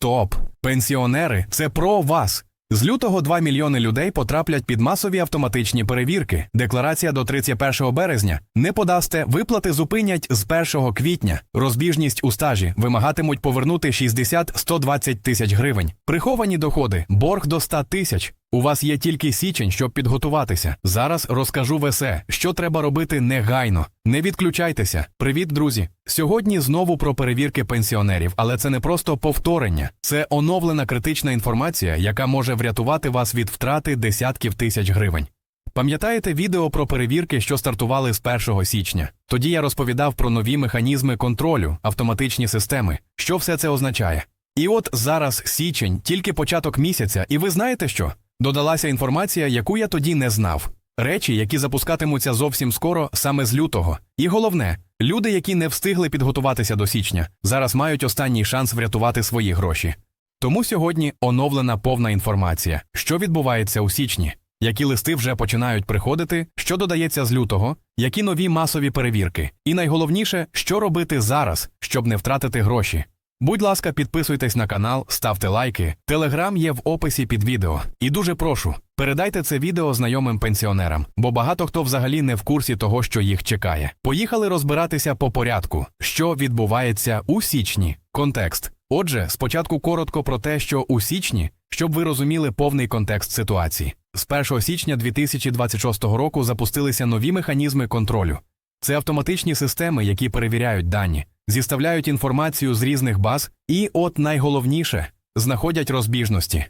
Стоп! Пенсіонери це про вас. З лютого 2 мільйони людей потраплять під масові автоматичні перевірки. Декларація до 31 березня. Не подасте, виплати зупинять з 1 квітня. Розбіжність у стажі вимагатимуть повернути 60-120 тисяч гривень. Приховані доходи, борг до 100 тисяч. У вас є тільки січень, щоб підготуватися. Зараз розкажу весе, що треба робити негайно. Не відключайтеся. Привіт, друзі. Сьогодні знову про перевірки пенсіонерів, але це не просто повторення, це оновлена критична інформація, яка може врятувати вас від втрати десятків тисяч гривень. Пам'ятаєте відео про перевірки, що стартували з 1 січня? Тоді я розповідав про нові механізми контролю, автоматичні системи. Що все це означає? І от зараз січень, тільки початок місяця, і ви знаєте що? Додалася інформація, яку я тоді не знав. Речі, які запускатимуться зовсім скоро, саме з лютого. І головне, люди, які не встигли підготуватися до січня, зараз мають останній шанс врятувати свої гроші. Тому сьогодні оновлена повна інформація, що відбувається у січні, які листи вже починають приходити, що додається з лютого, які нові масові перевірки, і найголовніше, що робити зараз, щоб не втратити гроші. Будь ласка, підписуйтесь на канал, ставте лайки. Телеграм є в описі під відео. І дуже прошу, передайте це відео знайомим пенсіонерам, бо багато хто взагалі не в курсі того, що їх чекає. Поїхали розбиратися по порядку, що відбувається у січні. Контекст. Отже, спочатку коротко про те, що у січні, щоб ви розуміли повний контекст ситуації. З 1 січня 2026 року запустилися нові механізми контролю. Це автоматичні системи, які перевіряють дані, зіставляють інформацію з різних баз і, от найголовніше, знаходять розбіжності.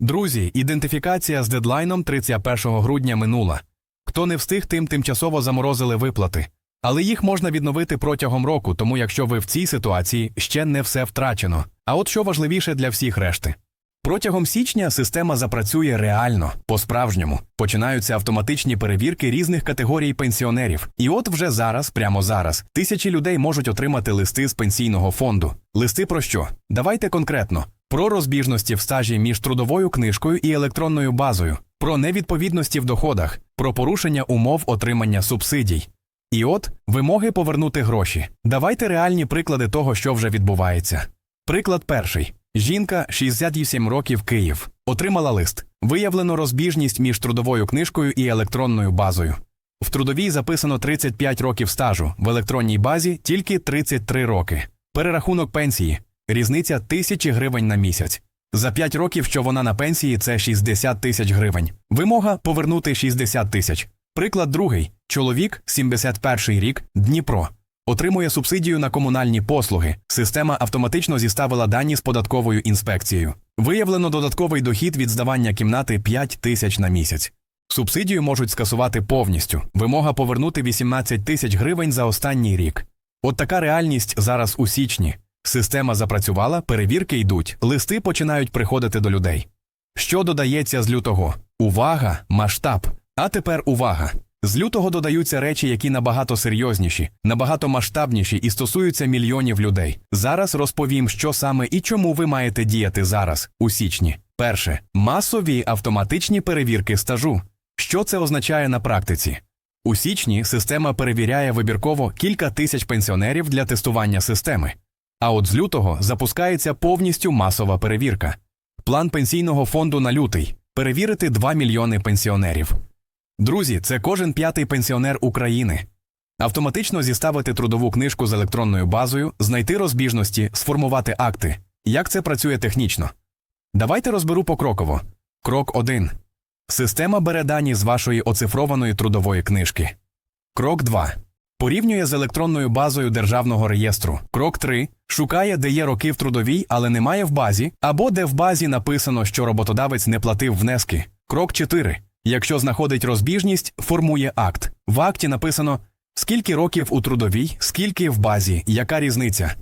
Друзі, ідентифікація з дедлайном 31 грудня минула. Хто не встиг, тим тимчасово заморозили виплати. Але їх можна відновити протягом року, тому якщо ви в цій ситуації, ще не все втрачено. А от що важливіше для всіх решти. Протягом січня система запрацює реально, по-справжньому. Починаються автоматичні перевірки різних категорій пенсіонерів. І от вже зараз, прямо зараз, тисячі людей можуть отримати листи з пенсійного фонду. Листи про що? Давайте конкретно. Про розбіжності в стажі між трудовою книжкою і електронною базою, про невідповідності в доходах, про порушення умов отримання субсидій. І от вимоги повернути гроші. Давайте реальні приклади того, що вже відбувається. Приклад перший. Жінка 67 років Київ. Отримала лист. Виявлено розбіжність між трудовою книжкою і електронною базою. В трудовій записано 35 років стажу, в електронній базі тільки 33 роки. Перерахунок пенсії. Різниця тисячі гривень на місяць. За 5 років, що вона на пенсії, це 60 тисяч гривень. Вимога повернути 60 тисяч. Приклад другий. Чоловік, 71 рік, Дніпро. Отримує субсидію на комунальні послуги. Система автоматично зіставила дані з податковою інспекцією. Виявлено додатковий дохід від здавання кімнати 5 тисяч на місяць. Субсидію можуть скасувати повністю. Вимога повернути 18 тисяч гривень за останній рік. От така реальність зараз у січні. Система запрацювала, перевірки йдуть, листи починають приходити до людей. Що додається з лютого? Увага, масштаб. А тепер увага. З лютого додаються речі, які набагато серйозніші, набагато масштабніші і стосуються мільйонів людей. Зараз розповім, що саме і чому ви маєте діяти зараз, у січні. Перше масові автоматичні перевірки стажу. Що це означає на практиці? У січні система перевіряє вибірково кілька тисяч пенсіонерів для тестування системи. А от з лютого запускається повністю масова перевірка. План пенсійного фонду на лютий перевірити 2 мільйони пенсіонерів. Друзі, це кожен п'ятий пенсіонер України. Автоматично зіставити трудову книжку з електронною базою, знайти розбіжності, сформувати акти. Як це працює технічно? Давайте розберу покроково. Крок 1. Система бере дані з вашої оцифрованої трудової книжки. Крок 2. Порівнює з електронною базою державного реєстру. Крок 3. Шукає, де є роки в трудовій, але немає в базі, або де в базі написано, що роботодавець не платив внески. Крок 4. Якщо знаходить розбіжність, формує акт. В акті написано, скільки років у трудовій, скільки в базі, яка різниця.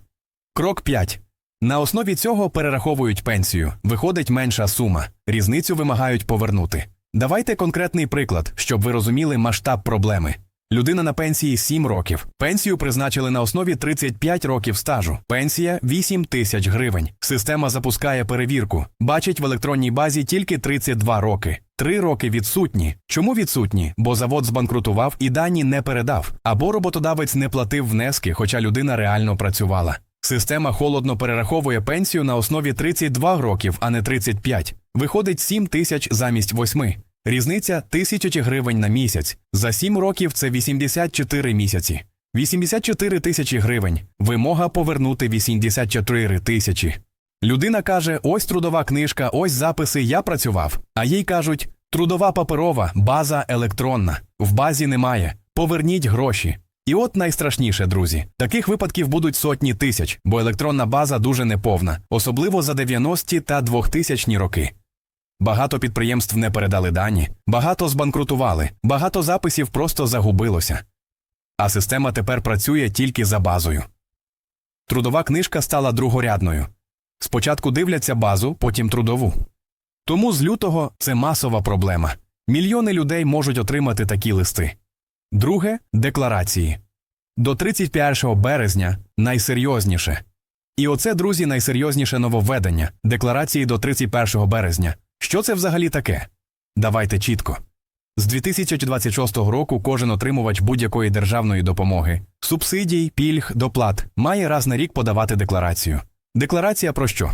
Крок 5. На основі цього перераховують пенсію, виходить менша сума, різницю вимагають повернути. Давайте конкретний приклад, щоб ви розуміли масштаб проблеми. Людина на пенсії 7 років. Пенсію призначили на основі 35 років стажу. Пенсія 8 тисяч гривень. Система запускає перевірку. Бачить в електронній базі тільки 32 роки. Три роки відсутні. Чому відсутні? Бо завод збанкрутував і дані не передав, або роботодавець не платив внески, хоча людина реально працювала. Система холодно перераховує пенсію на основі 32 років, а не 35. Виходить 7 тисяч замість 8. Різниця тисячі гривень на місяць. За 7 років це 84 місяці. 84 тисячі гривень. Вимога повернути 84 тисячі. Людина каже: ось трудова книжка, ось записи, я працював. А їй кажуть: трудова паперова, база електронна. В базі немає. Поверніть гроші. І от найстрашніше, друзі, таких випадків будуть сотні тисяч, бо електронна база дуже неповна, особливо за 90-ті та 2000-ні роки. Багато підприємств не передали дані, багато збанкрутували, багато записів просто загубилося. А система тепер працює тільки за базою. Трудова книжка стала другорядною. Спочатку дивляться базу, потім трудову. Тому з лютого це масова проблема. Мільйони людей можуть отримати такі листи. Друге декларації. До 31 березня найсерйозніше. І оце, друзі, найсерйозніше нововведення декларації до 31 березня. Що це взагалі таке? Давайте чітко. З 2026 року кожен отримувач будь-якої державної допомоги, субсидій, пільг, доплат має раз на рік подавати декларацію. Декларація про що?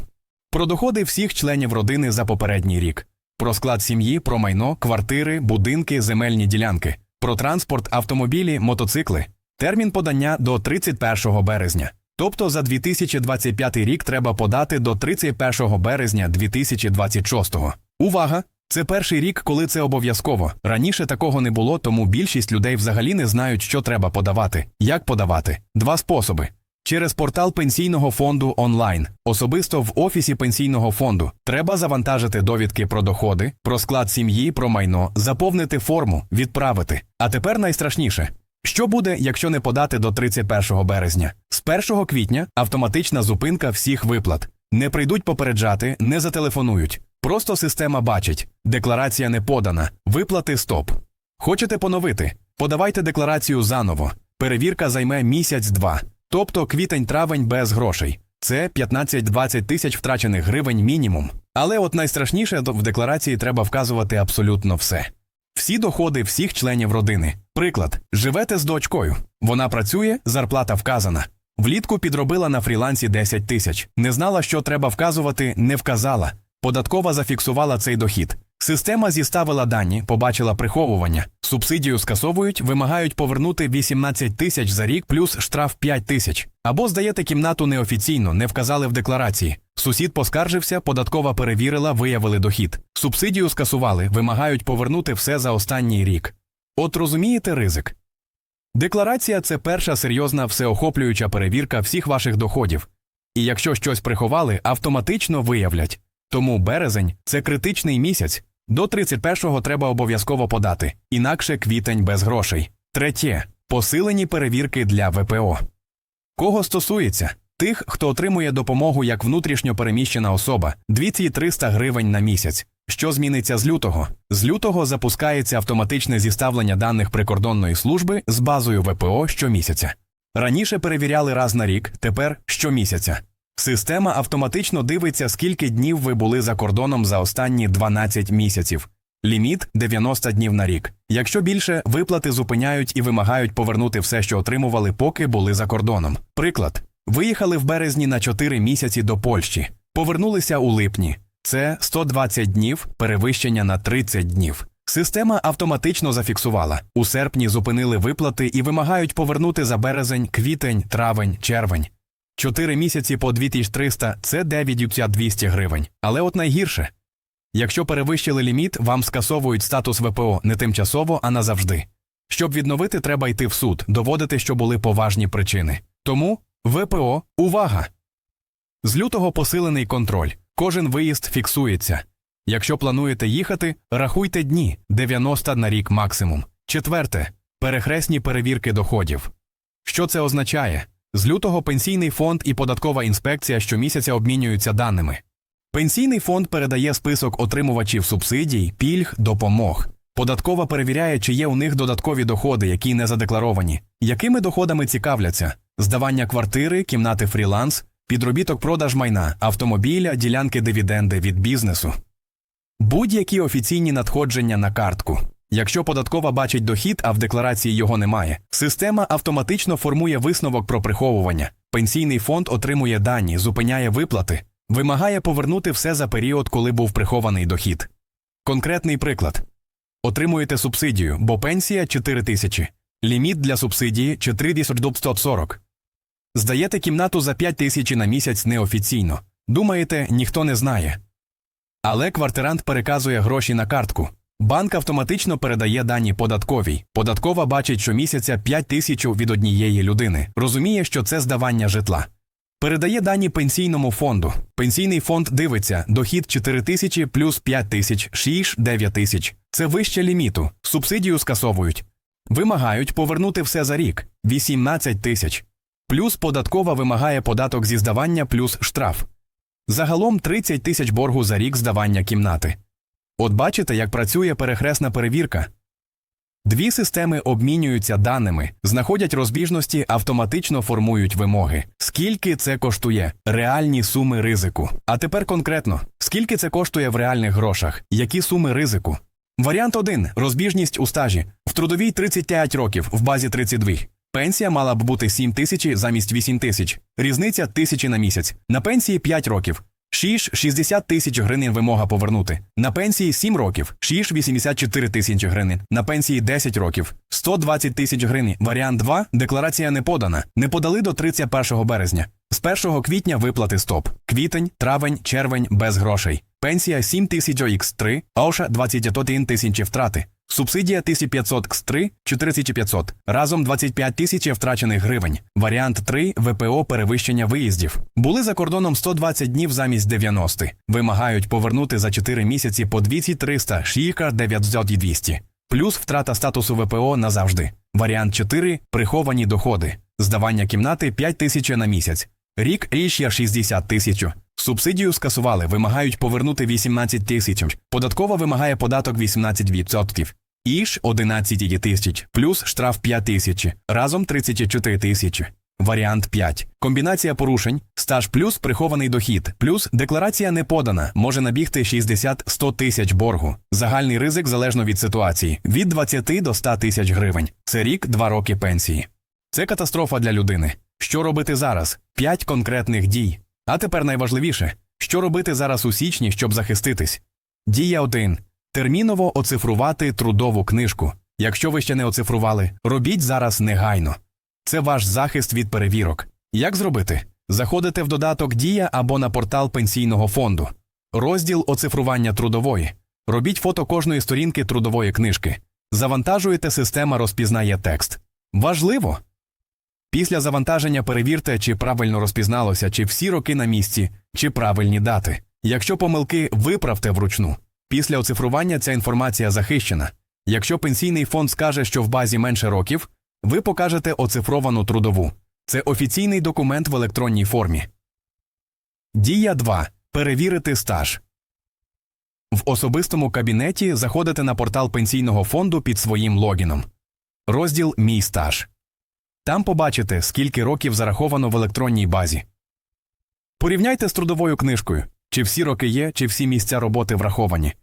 Про доходи всіх членів родини за попередній рік, про склад сім'ї, про майно, квартири, будинки, земельні ділянки, про транспорт, автомобілі, мотоцикли. Термін подання до 31 березня. Тобто за 2025 рік треба подати до 31 березня 2026. Увага! Це перший рік, коли це обов'язково. Раніше такого не було, тому більшість людей взагалі не знають, що треба подавати. Як подавати? Два способи. Через портал пенсійного фонду онлайн, особисто в офісі пенсійного фонду, треба завантажити довідки про доходи, про склад сім'ї, про майно, заповнити форму, відправити. А тепер найстрашніше. Що буде, якщо не подати до 31 березня? З 1 квітня автоматична зупинка всіх виплат. Не прийдуть попереджати, не зателефонують. Просто система бачить: декларація не подана, виплати стоп. Хочете поновити? Подавайте декларацію заново. Перевірка займе місяць-два. Тобто квітень-травень без грошей. Це 15-20 тисяч втрачених гривень мінімум. Але от найстрашніше в декларації треба вказувати абсолютно все. Всі доходи всіх членів родини. Приклад, живете з дочкою. Вона працює, зарплата вказана. Влітку підробила на фрілансі 10 тисяч. Не знала, що треба вказувати, не вказала. Податкова зафіксувала цей дохід. Система зіставила дані, побачила приховування. Субсидію скасовують, вимагають повернути 18 тисяч за рік плюс штраф 5 тисяч. Або здаєте кімнату неофіційно, не вказали в декларації. Сусід поскаржився, податкова перевірила, виявили дохід. Субсидію скасували, вимагають повернути все за останній рік. От розумієте ризик? Декларація це перша серйозна всеохоплююча перевірка всіх ваших доходів. І якщо щось приховали, автоматично виявлять. Тому березень це критичний місяць. До 31-го треба обов'язково подати, інакше квітень без грошей. Третє посилені перевірки для ВПО. Кого стосується? Тих, хто отримує допомогу як внутрішньо переміщена особа 2300 гривень на місяць. Що зміниться з лютого? З лютого запускається автоматичне зіставлення даних прикордонної служби з базою ВПО щомісяця. Раніше перевіряли раз на рік, тепер щомісяця. Система автоматично дивиться, скільки днів ви були за кордоном за останні 12 місяців. Ліміт 90 днів на рік. Якщо більше, виплати зупиняють і вимагають повернути все, що отримували, поки були за кордоном. Приклад: виїхали в березні на 4 місяці до Польщі, повернулися у липні. Це 120 днів, перевищення на 30 днів. Система автоматично зафіксувала. У серпні зупинили виплати і вимагають повернути за березень, квітень, травень, червень. Чотири місяці по 2300 – це 9200 гривень. Але от найгірше. Якщо перевищили ліміт, вам скасовують статус ВПО не тимчасово, а назавжди. Щоб відновити, треба йти в суд, доводити, що були поважні причини. Тому ВПО увага! З лютого посилений контроль. Кожен виїзд фіксується. Якщо плануєте їхати, рахуйте дні 90 на рік максимум. Четверте перехресні перевірки доходів. Що це означає? З лютого пенсійний фонд і податкова інспекція щомісяця обмінюються даними. Пенсійний фонд передає список отримувачів субсидій, пільг, допомог. Податкова перевіряє, чи є у них додаткові доходи, які не задекларовані, якими доходами цікавляться здавання квартири, кімнати фріланс, підробіток продаж майна, автомобіля, ділянки дивіденди від бізнесу. Будь-які офіційні надходження на картку. Якщо податкова бачить дохід, а в декларації його немає, система автоматично формує висновок про приховування. Пенсійний фонд отримує дані, зупиняє виплати, вимагає повернути все за період, коли був прихований дохід. Конкретний приклад. Отримуєте субсидію, бо пенсія 4 тисячі. Ліміт для субсидії 4140. Здаєте кімнату за 5 тисяч на місяць неофіційно. Думаєте, ніхто не знає. Але квартирант переказує гроші на картку. Банк автоматично передає дані податковій. Податкова бачить щомісяця 5 тисяч від однієї людини. Розуміє, що це здавання житла. Передає дані пенсійному фонду. Пенсійний фонд дивиться, дохід 4 тисячі плюс 5 тисяч, 6 9 тисяч. Це вище ліміту. Субсидію скасовують. Вимагають повернути все за рік 18 тисяч. Плюс податкова вимагає податок зі здавання плюс штраф. Загалом 30 тисяч боргу за рік здавання кімнати. От бачите, як працює перехресна перевірка. Дві системи обмінюються даними, знаходять розбіжності, автоматично формують вимоги. Скільки це коштує? Реальні суми ризику. А тепер конкретно, скільки це коштує в реальних грошах? Які суми ризику? Варіант 1. Розбіжність у стажі. В трудовій 35 років, в базі 32. Пенсія мала б бути 7 тисяч замість 8 тисяч. Різниця тисячі на місяць. На пенсії 5 років. Шіш 60 тисяч гривень вимога повернути. На пенсії 7 років. Шіш 84 тисячі гривень. На пенсії 10 років. 120 тисяч гривень. Варіант 2. Декларація не подана. Не подали до 31 березня. З 1 квітня виплати стоп. Квітень, травень, червень без грошей. Пенсія 7 тисяч х3, ОША 21 тисячі втрати. Субсидія 1500 Кс3 4500. Разом 25 тисяч втрачених гривень. Варіант 3 ВПО перевищення виїздів. Були за кордоном 120 днів замість 90. Вимагають повернути за 4 місяці по 2300 шіка 900 і 200. Плюс втрата статусу ВПО назавжди. Варіант 4 приховані доходи. Здавання кімнати 5 тисяч на місяць. Рік річ 60 тисяч. Субсидію скасували, вимагають повернути 18 тисяч. Податкова вимагає податок 18%. Іж 11 тисяч, плюс штраф 5 тисяч, разом 34 тисячі. Варіант 5. Комбінація порушень, стаж плюс прихований дохід, плюс декларація не подана, може набігти 60-100 тисяч боргу. Загальний ризик залежно від ситуації від 20 до 100 тисяч гривень. Це рік, 2 роки пенсії. Це катастрофа для людини. Що робити зараз? 5 конкретних дій. А тепер найважливіше, що робити зараз у січні, щоб захиститись. Дія 1. Терміново оцифрувати трудову книжку. Якщо ви ще не оцифрували, робіть зараз негайно. Це ваш захист від перевірок. Як зробити? Заходите в додаток Дія або на портал пенсійного фонду. Розділ оцифрування трудової. Робіть фото кожної сторінки трудової книжки. Завантажуєте, система розпізнає текст. Важливо! Після завантаження перевірте, чи правильно розпізналося, чи всі роки на місці, чи правильні дати. Якщо помилки, виправте вручну. Після оцифрування ця інформація захищена. Якщо пенсійний фонд скаже, що в базі менше років, ви покажете оцифровану трудову. Це офіційний документ в електронній формі. Дія 2. Перевірити стаж. В особистому кабінеті заходите на портал пенсійного фонду під своїм логіном. Розділ Мій стаж. Там побачите, скільки років зараховано в електронній базі. Порівняйте з трудовою книжкою, чи всі роки є, чи всі місця роботи враховані.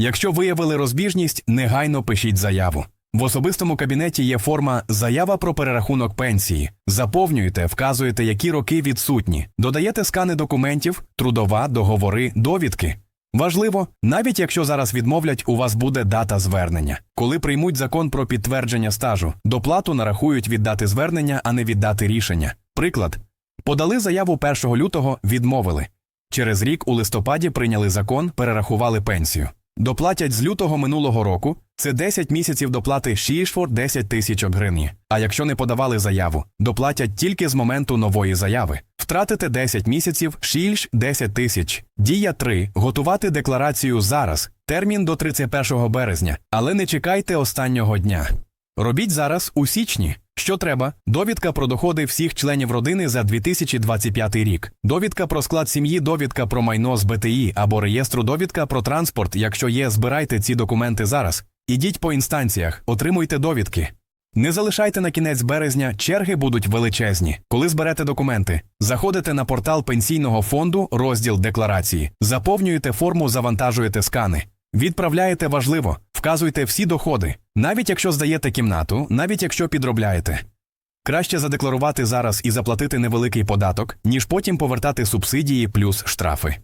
Якщо виявили розбіжність, негайно пишіть заяву. В особистому кабінеті є форма Заява про перерахунок пенсії. Заповнюєте, вказуєте, які роки відсутні, додаєте скани документів, трудова, договори, довідки. Важливо, навіть якщо зараз відмовлять, у вас буде дата звернення. Коли приймуть закон про підтвердження стажу, доплату нарахують від дати звернення, а не від дати рішення. Приклад подали заяву 1 лютого, відмовили. Через рік у листопаді прийняли закон, перерахували пенсію. Доплатять з лютого минулого року це 10 місяців доплати Шішфор 10 тисяч гривень. А якщо не подавали заяву, доплатять тільки з моменту нової заяви. Втратите 10 місяців, шільш 10 тисяч. Дія 3. Готувати декларацію зараз. Термін до 31 березня. Але не чекайте останнього дня. Робіть зараз у січні. Що треба? Довідка про доходи всіх членів родини за 2025 рік, довідка про склад сім'ї, довідка про майно з БТІ або реєстру довідка про транспорт. Якщо є, збирайте ці документи зараз. Ідіть по інстанціях, отримуйте довідки. Не залишайте на кінець березня, черги будуть величезні. Коли зберете документи, заходите на портал пенсійного фонду, розділ декларації, заповнюєте форму, завантажуєте скани. Відправляєте важливо, вказуйте всі доходи, навіть якщо здаєте кімнату, навіть якщо підробляєте. Краще задекларувати зараз і заплатити невеликий податок, ніж потім повертати субсидії плюс штрафи.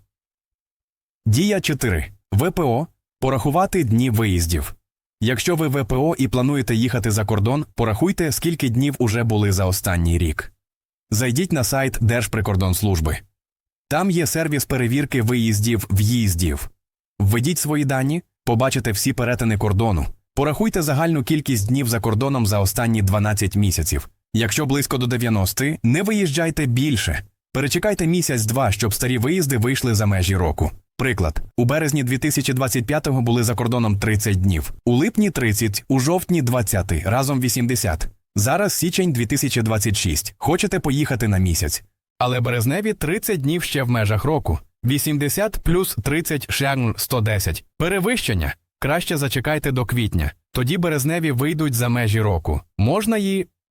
Дія 4. ВПО порахувати дні виїздів. Якщо ви ВПО і плануєте їхати за кордон, порахуйте, скільки днів уже були за останній рік. Зайдіть на сайт Держприкордонслужби. Там є сервіс перевірки виїздів в'їздів. Введіть свої дані, побачите всі перетини кордону. Порахуйте загальну кількість днів за кордоном за останні 12 місяців. Якщо близько до 90, не виїжджайте більше. Перечекайте місяць-два, щоб старі виїзди вийшли за межі року. Приклад: у березні 2025-го були за кордоном 30 днів, у липні 30, у жовтні 20, разом 80. Зараз січень 2026. Хочете поїхати на місяць. Але березневі 30 днів ще в межах року. 80 плюс 30 шагн 110. Перевищення. Краще зачекайте до квітня. Тоді березневі вийдуть за межі року. Можна і